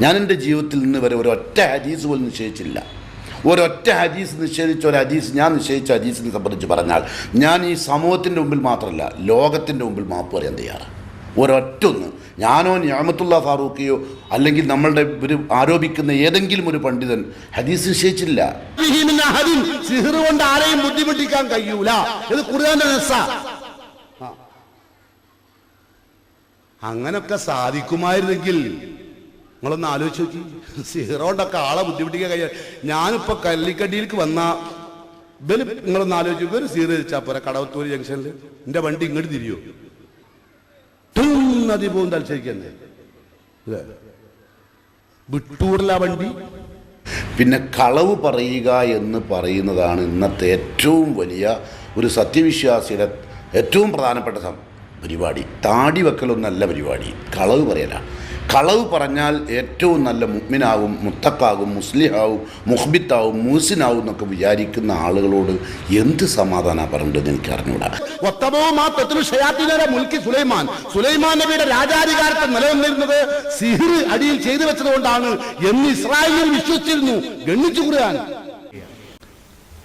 ഞാൻ എന്റെ ജീവിതത്തിൽ നിന്ന് വരെ ഒരൊറ്റ ഹദീസ് പോലും നിശ്ചയിച്ചില്ല ഒരൊറ്റ ഹദീസ് നിഷേധിച്ച ഒരു ഹദീസ് ഞാൻ നിശ്ചയിച്ച ഹദീസിനെ സംബന്ധിച്ച് പറഞ്ഞാൽ ഞാൻ ഈ സമൂഹത്തിന്റെ മുമ്പിൽ മാത്രമല്ല ലോകത്തിന്റെ മുമ്പിൽ മാപ്പ് പറയാൻ തയ്യാറാണ്. ഒരൊറ്റൊന്ന്. ഞാനോ ഞാമത്തുള്ള ഫാറൂഖിയോ അല്ലെങ്കിൽ നമ്മളുടെ ഒരു ആരോപിക്കുന്ന ഏതെങ്കിലും ഒരു പണ്ഡിതൻ ഹദീസ് നിശ്ചയിച്ചില്ല കൊണ്ട് ആരെയും ബുദ്ധിമുട്ടിക്കാൻ കഴിയൂല. ഇത് അങ്ങനൊക്കെ സാധിക്കുമായിരുന്നെങ്കിൽ നിങ്ങളൊന്ന് ആലോചിച്ച് നോക്കി. സിഹറോണ്ടൊക്കെ ആളെ ബുദ്ധിമുട്ടിക്കാൻ കഴിയാ. ഞാനിപ്പോൾ കല്ലിക്കടിയിലേക്ക് വന്ന ഇവർ നിങ്ങളൊന്ന് ആലോചിച്ച് ഒരു സീറ വെച്ചാ പോരാ കടവത്തൂർ ജംഗ്ഷനിൽ എന്റെ വണ്ടി ഇങ്ങോട്ട് തിരിയോ? നദി പോകും തലശ്ശേരിക്കന്നെ. വിട്ടൂറില്ല വണ്ടി. പിന്നെ കളവ് പറയുക എന്ന് പറയുന്നതാണ് ഇന്നത്തെ ഏറ്റവും വലിയ ഒരു സത്യവിശ്വാസിയുടെ ഏറ്റവും പ്രധാനപ്പെട്ട പരിപാടി. താടി വെക്കലൊന്നല്ല പരിപാടി. കളവ് പറയലാണ്. കളവ് പറഞ്ഞാൽ ഏറ്റവും നല്ല മുഗ്മിനാവും മുത്തക്കാകും മുസ്ലിഹാവും മുഹ്ബിത്താവും മൂസിനാവും എന്നൊക്കെ വിചാരിക്കുന്ന ആളുകളോട് എന്ത് സമാധാനം പറഞ്ഞിട്ടെന്ന് എനിക്ക് അറിഞ്ഞൂടാ. സുലൈമാൻ. സുലൈമാൻ നബിയുടെ രാജാധികാരത്തെ നിലനിന്നിരുന്നത് സിഹിർ അടിയിൽ ചെയ്തു വെച്ചത് കൊണ്ടാണ് എന്ന് ഇസ്രായേലിൽ വിശ്വസിച്ചിരുന്നു. ഗണ്ണിച്ചു ഖുർആൻ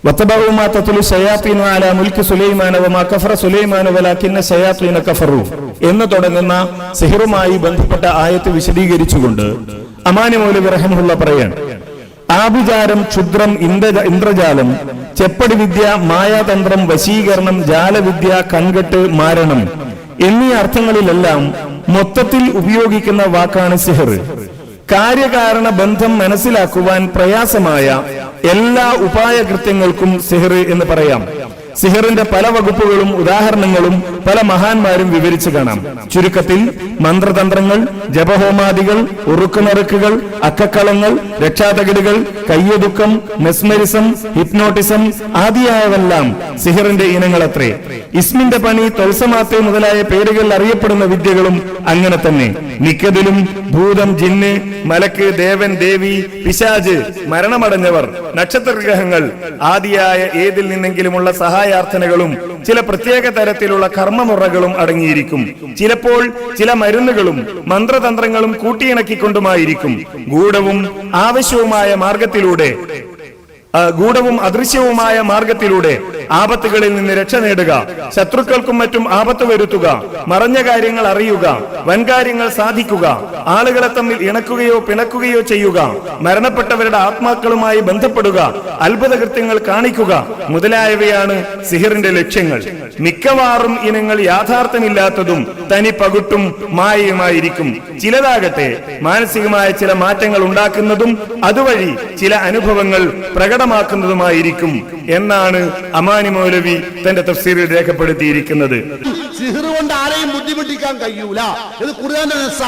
واتبعوا ما تتلو الشياطين على ملك سليمان وما كفر سليمان ولكن الشياطين كفروا എന്ന് തുടങ്ങുന്ന സിഹിറുമായി ബന്ധപ്പെട്ട ആയത്ത് വിശദീകരിച്ചുകൊണ്ട് അമാനി മൗലവി റഹമുള്ള പറയാണ് ആഭിചാരം ക്ഷുദ്രം ഇന്ദ്ര ഇന്ദ്രജാലം ചെപ്പടി വിദ്യ മായാതന്ത്രം വശീകരണം ജാലവിദ്യ കൺകെട്ട് മാരണം എന്നീ അർത്ഥങ്ങളിലെല്ലാം മൊത്തത്തിൽ ഉപയോഗിക്കുന്ന വാക്കാണ് സിഹിർ കാര്യകാരണ ബന്ധം മനസ്സിലാക്കുവാൻ പ്രയാസമായ എല്ലാ ഉപായകൃത്യങ്ങൾക്കും സിഹിർ എന്ന് പറയാം. സിഹറിന്റെ പല വകുപ്പുകളും ഉദാഹരണങ്ങളും പല മഹാന്മാരും വിവരിച്ചു കാണാം. ചുരുക്കത്തിൽ മന്ത്രതന്ത്രങ്ങൾ ജപഹോമാദികൾ ഉറുക്കുനറുക്കുകൾ അക്കക്കളങ്ങൾ രക്ഷാതകിടുകൾ കയ്യൊതുക്കം മെസ്മരിസം ഹിപ്നോട്ടിസം ആദിയായവെല്ലാം സിഹിറിന്റെ ഇനങ്ങളത്രേ. ഇസ്മിന്റെ പണി തൊൽസമാത്തെ മുതലായ പേരുകളിൽ അറിയപ്പെടുന്ന വിദ്യകളും അങ്ങനെ തന്നെ. മിക്കതിലും ഭൂതം ജിന്ന് മലക്ക് ദേവൻ ദേവി പിശാജ് മരണമടഞ്ഞവർ നക്ഷത്രഗ്രഹങ്ങൾ ആദിയായ ഏതിൽ നിന്നെങ്കിലുമുള്ള സഹായാർത്ഥനകളും ചില പ്രത്യേക തരത്തിലുള്ള കർമ്മമുറകളും അടങ്ങിയിരിക്കും. ചിലപ്പോൾ ചില മരുന്നുകളും മന്ത്രതന്ത്രങ്ങളും കൂട്ടിയിണക്കിക്കൊണ്ടുമായിരിക്കും. ഗൂഢവും ആവശ്യവുമായ മാർഗത്തിലൂടെ ഗൂഢവും അദൃശ്യവുമായ മാർഗത്തിലൂടെ ആപത്തുകളിൽ നിന്ന് രക്ഷ നേടുക. ശത്രുക്കൾക്കും മറ്റും ആപത്ത് വരുത്തുക. മറഞ്ഞ കാര്യങ്ങൾ അറിയുക. വൻകാര്യങ്ങൾ സാധിക്കുക. ആളുകളെ തമ്മിൽ ഇണക്കുകയോ പിണക്കുകയോ ചെയ്യുക. മരണപ്പെട്ടവരുടെ ആത്മാക്കളുമായി ബന്ധപ്പെടുക. അത്ഭുത കൃത്യങ്ങൾ കാണിക്കുക. മുതലായവയാണ് സിഹിറിന്റെ ലക്ഷ്യങ്ങൾ. മിക്കവാറും ഇനങ്ങൾ യാഥാർത്ഥ്യമില്ലാത്തതും തനി പകുട്ടും മായയുമായിരിക്കും. ചിലതാകട്ടെ മാനസികമായ ചില മാറ്റങ്ങൾ ഉണ്ടാക്കുന്നതും അതുവഴി ചില അനുഭവങ്ങൾ പ്രകടമാക്കുന്നതുമായിരിക്കും എന്നാണ് അമാനി മൗലവി തന്റെ തഫ്സീറിൽ രേഖപ്പെടുത്തിയിരിക്കുന്നത്. കൊണ്ട് ആരെയും ബുദ്ധിമുട്ടിക്കാൻ കഴിയൂല. ഇത് നസ്സ.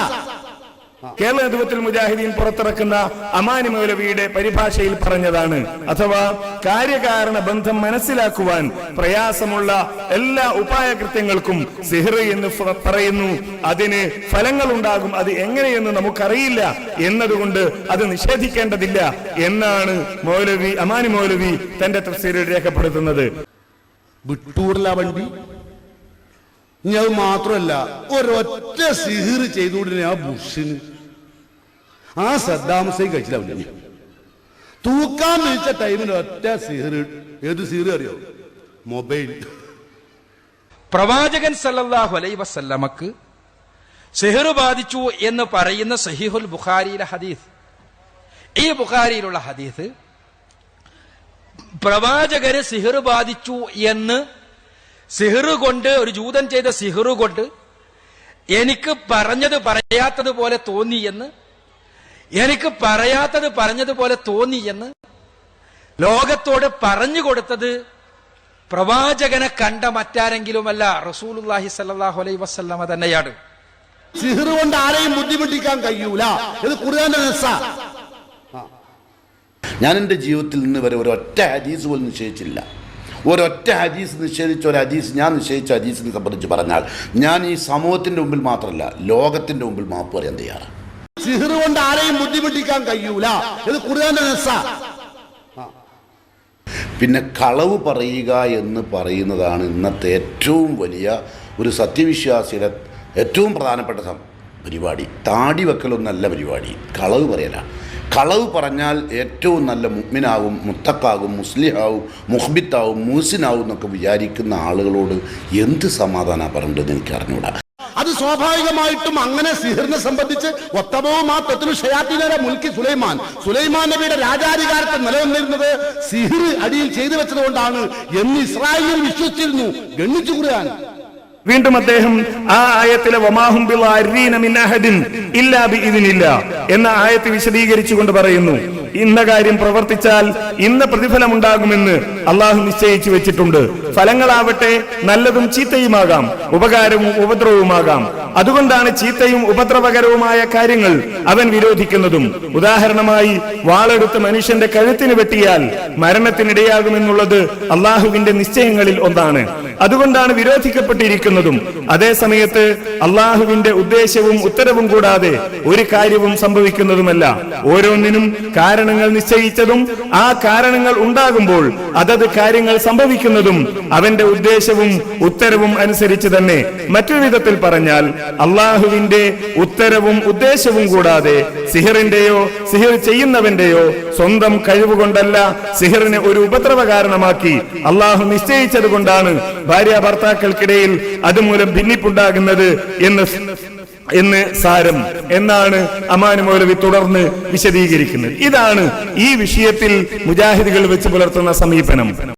കേരള നേതൃത്വത്തിൽ മുജാഹിദീൻ പുറത്തിറക്കുന്ന അമാനി മൗലവിയുടെ പരിഭാഷയിൽ പറഞ്ഞതാണ്. അഥവാ കാര്യകാരണ ബന്ധം മനസ്സിലാക്കുവാൻ പ്രയാസമുള്ള എല്ലാ ഉപായകൃത്യങ്ങൾക്കും സിഹർ എന്ന് പറയുന്നു. അതിന് ഫലങ്ങൾ ഉണ്ടാകും അത് എങ്ങനെയെന്ന് നമുക്കറിയില്ല. എന്നതുകൊണ്ട് അത് നിഷേധിക്കേണ്ടതില്ല എന്നാണ് മൗലവി അമാനി മൗലവി തന്റെ തഫ്സീറിൽ രേഖപ്പെടുത്തുന്നത്. വിട്ടൂറില്ല വണ്ടി? ഇനി അത് മാത്രമല്ല ഒരൊറ്റ സിഹിർ ചെയ്തുകൊണ്ടിരുന്ന ആ ബുഷിന് ആ സദ്ദാമസയും കഴിച്ചില്ല ഇനി. തൂക്കാൻ വിളിച്ച ടൈമിൽ ഒറ്റ സിഹിർ ഏത് സിഹിർ അറിയോ? മൊബൈൽ. പ്രവാചകൻ സല്ലല്ലാഹു അലൈ വസല്ലമക്ക് സെഹർ ബാധിച്ചു എന്ന് പറയുന്ന സഹീഹുൽ ബുഖാരിയിലെ ഹദീസ്. ഈ ബുഖാരിയിലുള്ള ഹദീസ് പ്രവാചകന് സിഹർ ബാധിച്ചു എന്ന് സിഹർ കൊണ്ട് ഒരു ജൂതൻ ചെയ്ത സിഹർ കൊണ്ട് എനിക്ക് പറഞ്ഞത് പറയാത്തതുപോലെ തോന്നി എന്ന് എനിക്ക് പറയാത്തത് പറഞ്ഞതുപോലെ തോന്നി എന്ന് ലോകത്തോട് പറഞ്ഞു കൊടുത്തത് പ്രവാചകനെ കണ്ട മറ്റാരെങ്കിലുമല്ല റസൂലുല്ലാഹി സല്ലല്ലാഹു അലൈഹി വസല്ലമ തന്നെയാണ്. സിഹിർ കൊണ്ട് ആരെയും ബുദ്ധിമുട്ടിക്കാൻ കഴിയൂല. ഇത് ഖുർആന്റെ ഞാൻ എന്റെ ജീവിതത്തിൽ നിന്ന് വരെ ഒരൊറ്റ ഹദീസ് പോലും നിശ്ചയിച്ചില്ല ഒരൊറ്റ ഹദീസ് നിഷേധിച്ച ഒരു ഹദീസ് ഞാൻ നിശ്ചയിച്ച ഹദീസിനെ സംബന്ധിച്ച് പറഞ്ഞാൽ ഞാൻ ഈ സമൂഹത്തിന്റെ മുമ്പിൽ മാത്രമല്ല ലോകത്തിന്റെ മുമ്പിൽ മാപ്പ് പറയാൻ തയ്യാറാണ്. സിഹിർ കൊണ്ട് ആരെയും ബുദ്ധിമുട്ടിക്കാൻ കഴിയൂല. ഇത് നസ്സ. പിന്നെ കളവ് പറയുക എന്ന് പറയുന്നതാണ് ഇന്നത്തെ ഏറ്റവും വലിയ ഒരു സത്യവിശ്വാസിയുടെ ഏറ്റവും പ്രധാനപ്പെട്ട പരിപാടി. താടി വെക്കലൊന്നല്ല പരിപാടി. കളവ് പറയല. കളവ് പറഞ്ഞാൽ ഏറ്റവും നല്ല മുഗ്മിനാവും മുത്തക്കാകും മുസ്ലിഹാവും മുഹബിത്താവും മൂസിനാവും എന്നൊക്കെ വിചാരിക്കുന്ന ആളുകളോട് എന്ത് സമാധാനം പറയേണ്ടതെന്ന് എനിക്ക് അറിഞ്ഞൂടാ അത് സ്വാഭാവികമായിട്ടും അങ്ങനെ സിഹിറിനെ സംബന്ധിച്ച് ഒത്തമവും ആ ഷയാത്തിനെ മുൽക്കി സുലൈമാൻ. സുലൈമാൻ നബിയുടെ രാജാധികാരത്തെ നിലനിന്നിരുന്നത് സിഹിർ അടിയിൽ ചെയ്തു വെച്ചത് കൊണ്ടാണ് എന്ന് ഇസ്രായേൽ വിശ്വസിച്ചിരുന്നു. ഗണ്ണിച്ചു കുറിയാൻ വീണ്ടും അദ്ദേഹം ആ ആയത്തിലെ വമാഹും എന്ന ആയത്ത് വിശദീകരിച്ചുകൊണ്ട് പറയുന്നു. ഇന്ന കാര്യം പ്രവർത്തിച്ചാൽ ഇന്ന പ്രതിഫലമുണ്ടാകുമെന്ന് അള്ളാഹു നിശ്ചയിച്ചു വെച്ചിട്ടുണ്ട്. ഫലങ്ങളാവട്ടെ നല്ലതും ചീത്തയുമാകാം ഉപകാരവും ഉപദ്രവവുമാകാം. അതുകൊണ്ടാണ് ചീത്തയും ഉപദ്രവകരവുമായ കാര്യങ്ങൾ അവൻ വിരോധിക്കുന്നതും. ഉദാഹരണമായി വാളെടുത്ത് മനുഷ്യന്റെ കഴുത്തിന് വെട്ടിയാൽ മരണത്തിനിടയാകുമെന്നുള്ളത് അള്ളാഹുവിന്റെ നിശ്ചയങ്ങളിൽ ഒന്നാണ്. അതുകൊണ്ടാണ് വിരോധിക്കപ്പെട്ടിരിക്കുന്നതും. അതേ സമയത്ത് അള്ളാഹുവിന്റെ ഉദ്ദേശവും ഉത്തരവും കൂടാതെ ഒരു കാര്യവും സംഭവിക്കുന്നതുമല്ല. ഓരോന്നിനും കാരണങ്ങൾ നിശ്ചയിച്ചതും ആ കാരണങ്ങൾ ഉണ്ടാകുമ്പോൾ അതത് കാര്യങ്ങൾ സംഭവിക്കുന്നതും അവന്റെ ഉദ്ദേശവും ഉത്തരവും അനുസരിച്ച് തന്നെ. മറ്റൊരു വിധത്തിൽ പറഞ്ഞാൽ അള്ളാഹുവിന്റെ ഉത്തരവും ഉദ്ദേശവും കൂടാതെ സിഹിറിന്റെയോ സിഹിർ ചെയ്യുന്നവന്റെയോ സ്വന്തം കഴിവുകൊണ്ടല്ല സിഹിറിനെ ഒരു ഉപദ്രവ കാരണമാക്കി അള്ളാഹു നിശ്ചയിച്ചത് കൊണ്ടാണ് ഭാര്യ ഭർത്താക്കൾക്കിടയിൽ അതുമൂലം ഭിന്നിപ്പുണ്ടാകുന്നത് എന്ന് എന്ന് സാരം എന്നാണ് അമാനു മൗലവി തുടർന്ന് വിശദീകരിക്കുന്നത്. ഇതാണ് ഈ വിഷയത്തിൽ മുജാഹിദികൾ വെച്ച് പുലർത്തുന്ന സമീപനം.